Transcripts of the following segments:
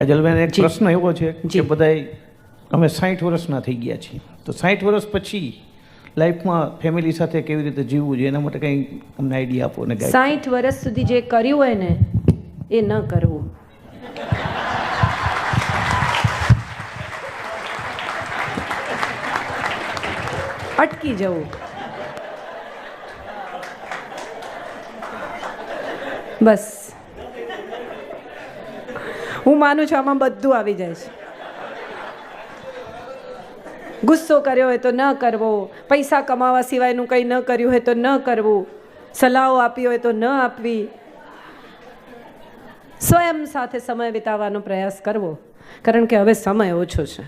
કાજલબેન એક પ્રશ્ન એવો છે કે બધા બધાય અમે સાઠ વર્ષના થઈ ગયા છીએ. તો સાઠ વર્ષ પછી લાઈફમાં ફેમિલી સાથે કેવી રીતે જીવવું જોઈએ એના માટે કંઈ અમને આઈડિયા આપો ને સાઠ વર્ષ સુધી જે કર્યું હોય ને એ ન કરવું. અટકી જવું. બસ. હું માનું છું આમાં બધું આવી જાય છે. ગુસ્સો કર્યો હોય તો ન કરવો. પૈસા કમાવા સિવાયનું કંઈ ન કર્યું હોય તો ન કરવું. સલાહો આપી હોય તો ન આપવી. સ્વયં સાથે સમય વિતાવવાનો પ્રયાસ કરવો. કારણ કે હવે સમય ઓછો છે.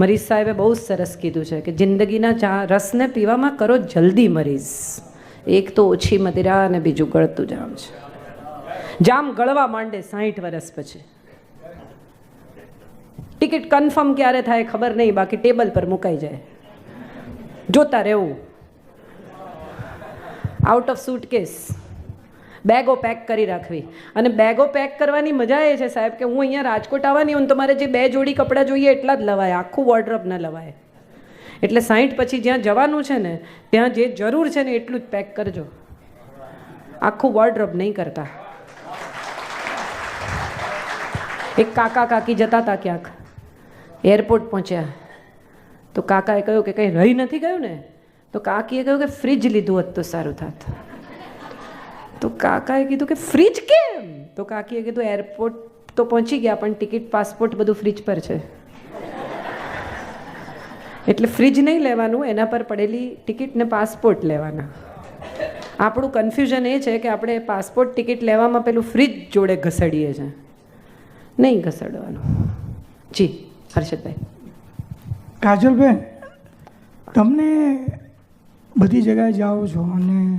મરીઝ સાહેબે બહુ જ સરસ કીધું છે કે જિંદગીના ચા, રસને પીવામાં કરો જલ્દી મરીઝ. એક તો ઓછી મદિરા અને બીજું ગળતું જામ છે. જામ ગળવા માંડે સાહીઠ વર્ષ પછી. ટિકિટ કન્ફર્મ ક્યારે થાય ખબર નહીં, બાકી ટેબલ પર મુકાઈ જાય. જોતા રહેવું. આઉટ ઓફ સૂટકેસ બેગો પેક કરી રાખવી. અને બેગો પેક કરવાની મજા એ છે સાહેબ કે હું અહીંયા રાજકોટ આવવાની હોઉં તો મારે જે બે જોડી કપડાં જોઈએ એટલા જ લવાય, આખું વોર્ડ્રોપ ન લવાય. એટલે સાહીઠ પછી જ્યાં જવાનું છે ને, ત્યાં જે જરૂર છે ને એટલું જ પેક કરજો. આખું વોર્ડ્રોપ નહીં કરતા. એક કાકા કાકી જતા હતા ક્યાંક. એરપોર્ટ પહોંચ્યા. તો કાકાએ કહ્યું કે કંઈ રહી નથી ગયું ને? તો કાકીએ કહ્યું કે ફ્રીજ લીધું હોત તો સારું થાત. તો કાકાએ કીધું કે ફ્રીજ કેમ? તો કાકીએ કીધું એરપોર્ટ તો પહોંચી ગયા, પણ ટિકિટ પાસપોર્ટ બધું ફ્રીજ પર છે. એટલે ફ્રીજ નહીં લેવાનું, એના પર પડેલી ટિકિટ ને પાસપોર્ટ લેવાના. આપણું કન્ફ્યુઝન એ છે કે આપણે પાસપોર્ટ ટિકિટ લેવામાં પેલું ફ્રીજ જોડે ઘસડીએ છીએ નહીં ઘસડવાનું. જી હર્ષદભાઈ. કાજલબેન તમને બધી જગ્યાએ જાઓ છો અને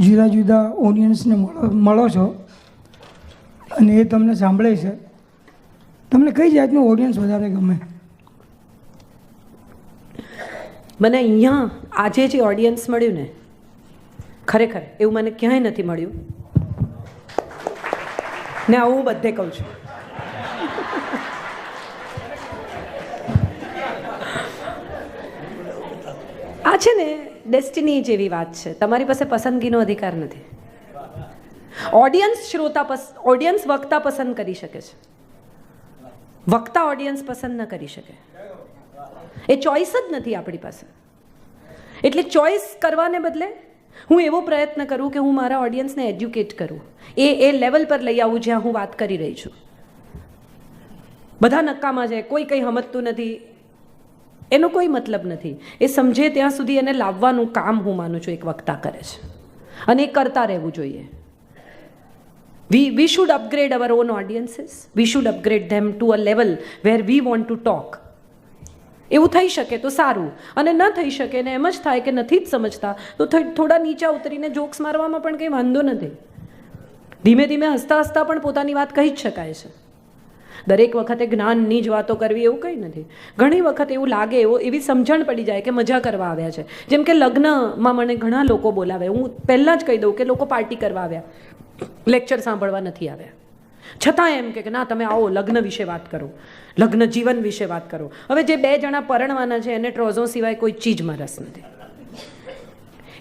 જુદા જુદા ઓડિયન્સને મળો મળો છો અને એ તમને સાંભળે છે. તમને કઈ જાતનું ઓડિયન્સ વધારે ગમે? મને અહીંયા આજે જે ઓડિયન્સ મળ્યું ને ખરેખર એવું મને ક્યાંય નથી મળ્યું. ને આવું હું બધે કહું છું. આ છે ને ડેસ્ટિની જેવી વાત છે. તમારી પાસે પસંદગીનો અધિકાર નથી. ઓડિયન્સ શ્રોતા ઓડિયન્સ વક્તા પસંદ કરી શકે છે. વક્તા ઓડિયન્સ પસંદ ન કરી શકે. એ ચોઈસ જ નથી આપણી પાસે. એટલે ચોઈસ કરવાને બદલે હું એવો પ્રયત્ન કરું કે હું મારા ઓડિયન્સને એજ્યુકેટ કરું. એ એ લેવલ પર લઈ આવું જ્યાં હું વાત કરી રહી છું. બધા નક્કામાં છે કોઈ કંઈ સમજતું નથી. એનો કોઈ મતલબ નથી. એ સમજે ત્યાં સુધી એને લાવવાનું કામ હું માનું છું, એક વક્તા કરે છે. અને એ કરતા રહેવું જોઈએ. We we should upgrade our own audiences we should upgrade them to a level where we want to talk એવું થઈ શકે તો સારું. અને ન થઈ શકે ને એમ જ થાય કે નથી જ સમજતા, તો થોડા નીચા ઉતરીને જોક્સ મારવામાં પણ કંઈ વાંધો નથી. ધીમે ધીમે હસતા હસતા પણ પોતાની વાત કહી જ શકાય છે. દરેક વખતે જ્ઞાનની જ વાતો કરવી એવું કંઈ નથી. ઘણી વખત એવું લાગે એવો, એવી સમજણ પડી જાય કે મજા કરવા આવ્યા છે. જેમ કે લગ્નમાં મને ઘણા લોકો બોલાવે. હું પહેલાં જ કહી દઉં કે લોકો પાર્ટી કરવા આવ્યા. લેક્ચર સાંભળવા નથી આવ્યા. છતાં એમ કે ના, તમે આવો, લગ્ન વિશે વાત કરો. લગ્ન જીવન વિશે વાત કરો. હવે જે બે જણા પરણવાના છે, એને ટ્રોઝો સિવાય કોઈ ચીજમાં રસ નથી.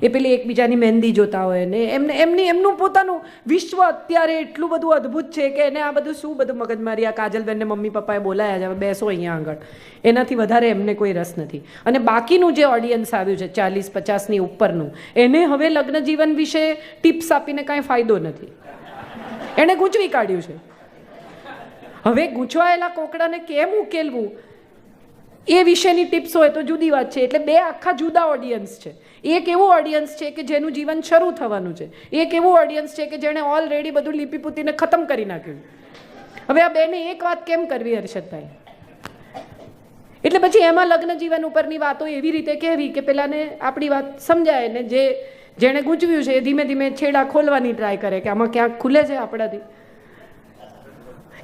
એ પેલી એકબીજાની મહેંદી જોતા હોય ને, એમને, એમની, એમનું પોતાનું વિશ્વ અત્યારે એટલું બધું અદ્ભુત છે કે એને આ બધું શું બધું મગજમારી, આ કાજલબેનને મમ્મી પપ્પાએ બોલાયા છે બેસો અહીંયા આગળ. એનાથી વધારે એમને કોઈ રસ નથી. અને બાકીનું જે ઓડિયન્સ આવ્યું છે, ચાલીસ, પચાસની ઉપરનું, એને હવે લગ્ન જીવન વિશે ટિપ્સ આપીને કાંઈ ફાયદો નથી. એણે ગૂંચવી કાઢ્યું છે. હવે ગૂંચવાયેલા કોકડાને કેમ ઉકેલવું? એ વિશેની ટિપ્સ હોય તો જુદી વાત છે. એટલે બે આખા જુદા ઓડિયન્સ છે. એક એવું ઓડિયન્સ છે કે જેનું જીવન શરૂ થવાનું છે. એક એવું ઓડિયન્સ છે કે જેણે ઓલરેડી બધું લિપિપુતિને ખતમ કરી નાખ્યું. હવે આ બેને એક વાત કેમ કરવી હર્ષદભાઈ? એટલે પછી એમાં લગ્ન જીવન ઉપરની વાતો એવી રીતે કહેવી કે પેલાને આપણી વાત સમજાય ને જે, જેણે ગૂંચવ્યું છે એ ધીમે ધીમે છેડા ખોલવાની ટ્રાય કરે કે આમાં ક્યાંક ખુલે છે આપણાથી.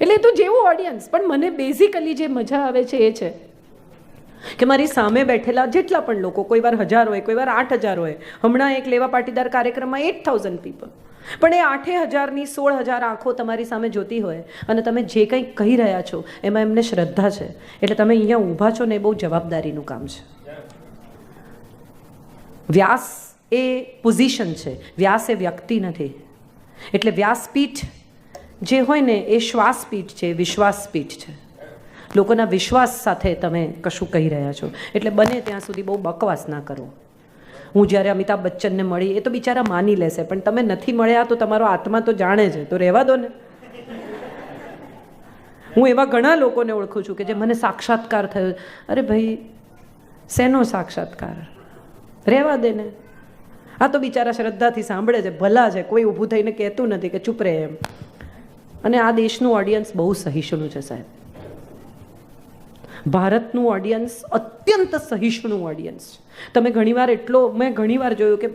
એટલે તો જેવું ઓડિયન્સ પણ મને બેઝિકલી જે મજા આવે છે એ છે કે મારી સામે બેઠેલા જેટલા પણ લોકો, કોઈ વાર હજાર હોય, કોઈ વાર આઠ હજાર હોય, હમણાં એક લેવા પાટીદાર કાર્યક્રમમાં એટ થાઉઝન્ડ પીપલ પણ એ આઠે હજારની, સોળ હજાર આંખો તમારી સામે જોતી હોય અને તમે જે કંઈ કહી રહ્યા છો, એમાં એમને શ્રદ્ધા છે. એટલે તમે અહીંયા ઊભા છો ને એ બહુ જવાબદારીનું કામ છે. વ્યાસ એ પોઝિશન છે. વ્યાસ એ વ્યક્તિ નથી. એટલે વ્યાસપીઠ જે હોય ને એ શ્વાસપીઠ છે વિશ્વાસપીઠ છે. લોકોના વિશ્વાસ સાથે તમે કશું કહી રહ્યા છો. એટલે બને ત્યાં સુધી બહુ બકવાસ ના કરો. હું જ્યારે અમિતાભ બચ્ચનને મળી, એ તો બિચારા માની લેશે, પણ તમે નથી મળ્યા તો તમારો આત્મા તો જાણે છે, તો રહેવા દો ને. હું એવા ઘણા લોકોને ઓળખું છું કે જે મને સાક્ષાત્કાર થયો. અરે ભાઈ, શેનો સાક્ષાત્કાર? રહેવા દે ને. આ તો બિચારા શ્રદ્ધાથી સાંભળે છે, ભલા છે, કોઈ ઊભું થઈને કહેતું નથી કે ચૂપ રહે એમ. અને આ દેશનું ઓડિયન્સ બહુ સહિષ્ણુ છે સાહેબ. ભારતનું ઓડિયન્સ અત્યંત સહિષ્ણુ ઓડિયન્સ છે. તમે ઘણીવાર એટલો મેં ઘણીવાર જોયું કે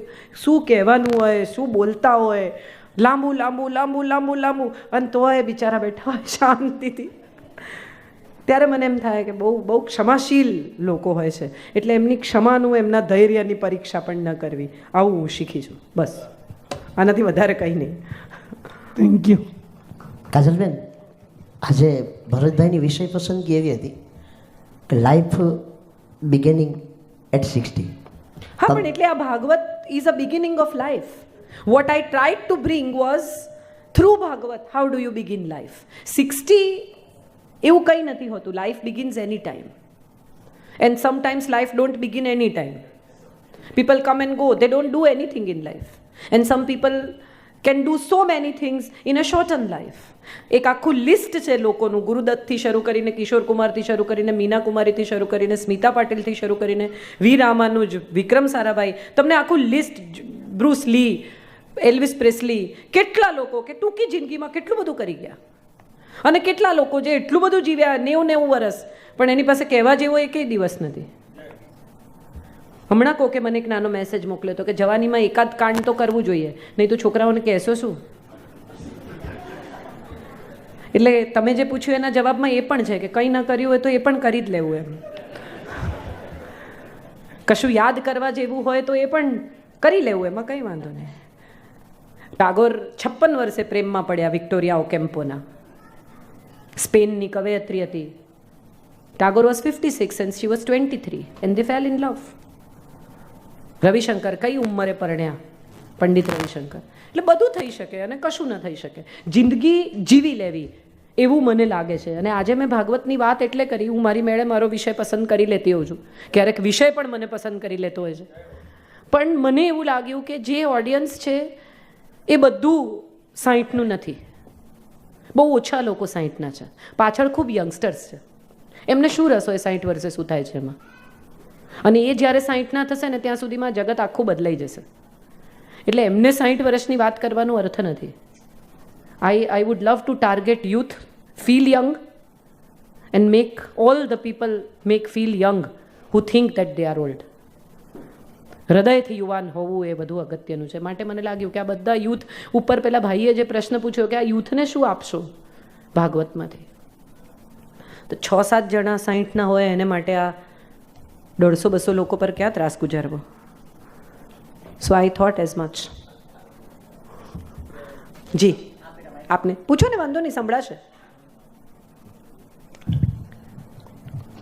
શું કહેવાનું હોય શું બોલતા હોય લાંબુ લાંબુ લાંબુ લાંબુ લાંબુ અને તોય બિચારા બેઠા હોય શાંતિથી. ત્યારે મને એમ થાય કે બહુ બહુ ક્ષમાશીલ લોકો હોય છે. એટલે એમની ક્ષમાનું એમના ધૈર્યની પરીક્ષા પણ ન કરવી. આવું હું શીખી છું. બસ. આનાથી વધારે કંઈ નહીં. થેન્ક યુ કાજલબેન આજે ભરતભાઈની વિષય પસંદગી એવી હતી. કે લાઈફ બિગિનિંગ એટ સિક્સટી હા પણ એટલે આ Bhagavat is a beginning of life what I tried to bring was through Bhagavat how do you begin life sixty એવું કંઈ નથી હોતું. Life begins any time and sometimes life don't begin any time people come and go. They don't do anything in life. And some people can do so many things in a shorten life એક આખું list છે લોકોનું. ગુરુદત્તથી શરૂ કરીને કિશોર કુમારથી શરૂ કરીને મીના કુમારીથી શરૂ કરીને સ્મિતા પાટીલથી શરૂ કરીને વી રામાનુજ, વિક્રમ સારાભાઈ. તમને આખું list Bruce Lee, Elvis Presley, કેટલા લોકો કે ટૂંકી જિંદગીમાં કેટલું બધું કરી ગયા? અને કેટલા લોકો જે એટલું બધું જીવ્યા નેવું નેવું વર્ષ, પણ એની પાસે કહેવા જેવો એકેય દિવસ નથી. હમણાં કોકે મને એક નાનો મેસેજ મોકલ્યો હતો કે જવાનીમાં એકાદ કાંડ તો કરવું જોઈએ. નહીં તો છોકરાઓને કહેશો શું? એટલે તમે જે પૂછ્યું એના જવાબમાં એ પણ છે કે કંઈ ન કર્યું હોય તો એ પણ કરી જ લેવું એમ. કશું યાદ કરવા જેવું હોય તો એ પણ કરી લેવું એમાં કંઈ વાંધો નહીં. ટાગોર છપ્પન વર્ષે પ્રેમમાં પડ્યા વિક્ટોરિયા ઓકેમ્પોના સ્પેનની કવયત્રી હતી. Tagore was fifty six and she was twenty three and the fell in love Ravishankar કઈ ઉંમરે પરણ્યા? પંડિત રવિશંકર. એટલે બધું થઈ શકે અને કશું ન થઈ શકે. જિંદગી જીવી લેવી, એવું મને લાગે છે. અને આજે મેં ભાગવતની વાત એટલે કરી, હું મારી મેળે મારો વિષય પસંદ કરી લેતી હોઉં છું. ક્યારેક વિષય પણ મને પસંદ કરી લેતો હોય છે. પણ મને એવું લાગ્યું કે જે ઓડિયન્સ છે, એ બધું સાહીઠનું નથી. બહુ ઓછા લોકો સાહીઠના છે. પાછળ ખૂબ યંગસ્ટર્સ છે. એમને શું રસ હોય સાહીઠ વર્ષે શું થાય છે એમાં? અને એ જ્યારે સાહીઠના થશે ને ત્યાં સુધીમાં જગત આખું બદલાઈ જશે. એટલે એમને સાહીઠ વર્ષની વાત કરવાનો અર્થ નથી. I I would love to target youth feel young and make all the people make feel young who think that they are old હૃદયથી યુવાન હોવું એ બધું અગત્યનું છે. માટે મને લાગ્યું કે આ બધા યુથ ઉપર પેલા ભાઈએ જે પ્રશ્ન પૂછ્યો કે આ યુથને શું આપશો ભાગવતમાંથી? તો છ સાત જણા સાહીઠના હોય એને માટે આ દોઢસો બસો લોકો પર ક્યાં ત્રાસ ગુજારવો? So I thought as much જી આપને પૂછો ને વાંધો નહીં સંભળાશે.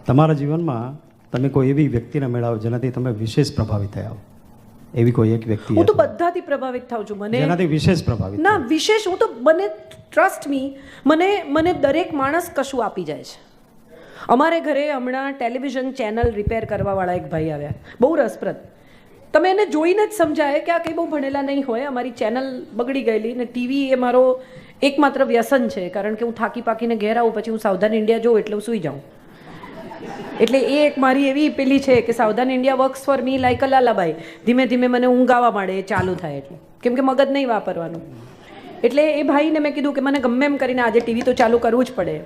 તમારા જીવનમાં તમે કોઈ એવી વ્યક્તિને મેળવો જેનાથી તમે વિશેષ પ્રભાવિત થયા એવી કોઈ એક વ્યક્તિ હું તો બધાથી પ્રભાવિત થાઉં છું મને એનાથી વિશેષ પ્રભાવિત ના વિશેષ હું તો મને ટ્રસ્ટ મી મને મને દરેક માણસ કશું આપી જાય છે. અમારે ઘરે હમણાં ટેલિવિઝન ચેનલ રિપેર કરવાવાળા એક ભાઈ આવ્યા. બહુ રસપ્રદ. તમે એને જોઈને જ સમજાય કે આ કંઈ બહુ ભણેલા નહીં હોય, અમારી ચેનલ બગડી ગયેલી ને ટીવી એ મારો એકમાત્ર વ્યસન છે, કારણ કે હું થાકી પાકીને ઘેર આવું, પછી હું સાવધાન ઇન્ડિયા જોઉં એટલે હું સૂઈ જાઉં. એટલે એ એક મારી એવી પેલી છે કે Savdhaan India works for me like a ધીમે ધીમે મને ઊંઘ આવવા માંડે, એ ચાલુ થાય એટલે. કેમ કે મગજ નહીં વાપરવાનું. એટલે એ ભાઈને મેં કીધું કે મને ગમે એમ કરીને આજે ટીવી તો ચાલુ કરવું જ પડે.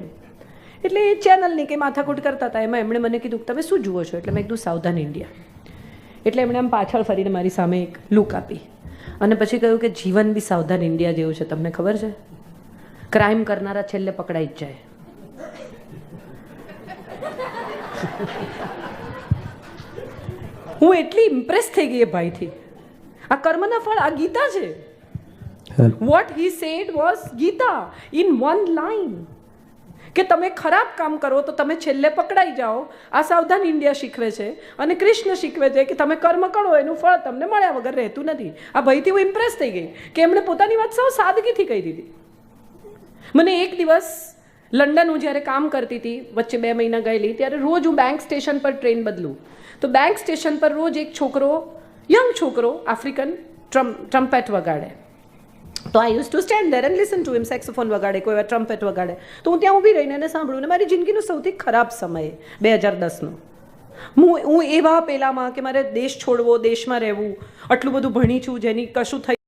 એટલે એ ચેનલની કે માથાકૂટ કરતા હતા એમાં એમણે મને કીધું કે તમે શું જુઓ છો? એટલે મેં કીધું સાવધાન ઇન્ડિયા. એટલે એમણે આમ પાછળ ફરીને મારી સામે એક લુક આપી. અને પછી કહ્યું કે જીવન બી સાવધાન ઇન્ડિયા જેવું છે તમને ખબર છે? ક્રાઇમ કરનારા છેલ્લે પકડાઈ જ જાય. હું એટલી ઇમ્પ્રેસ થઈ ગઈ એ ભાઈથી. આ કર્મના ફળ આ ગીતા છે. What he said was Gita in one line કે તમે ખરાબ કામ કરો તો તમે છેલ્લે પકડાઈ જાઓ. આ સાવધાન ઇન્ડિયા શીખવે છે અને કૃષ્ણ શીખવે છે કે તમે કર્મ કરો, એનું ફળ તમને મળ્યા વગર રહેતું નથી. આ ભયથી હું ઇમ્પ્રેસ થઈ ગઈ કે એમણે પોતાની વાત સૌ સાદગીથી કહી દીધી. મને એક દિવસ લંડન હું જ્યારે કામ કરતી હતી, વચ્ચે બે મહિના ગયેલી, ત્યારે રોજ હું બેંક સ્ટેશન પર ટ્રેન બદલું. તો બેંક સ્ટેશન પર રોજ એક છોકરો યંગ છોકરો આફ્રિકન ટ્રમ ટ્રમ્પેટ વગાડે. તો I use to stand there and listen to him saxophone વગાડે, કોઈ ટ્રમ્પેટ વગાડે. તો હું ત્યાં ઊભી રહીને એને સાંભળું ને મારી જિંદગીનો સૌથી ખરાબ સમય, બે હજાર દસનો. હું હું એવા પેલામાં કે મારે દેશ છોડવો, દેશમાં રહેવું, આટલું બધું ભણી છું, જેની કશું થઈ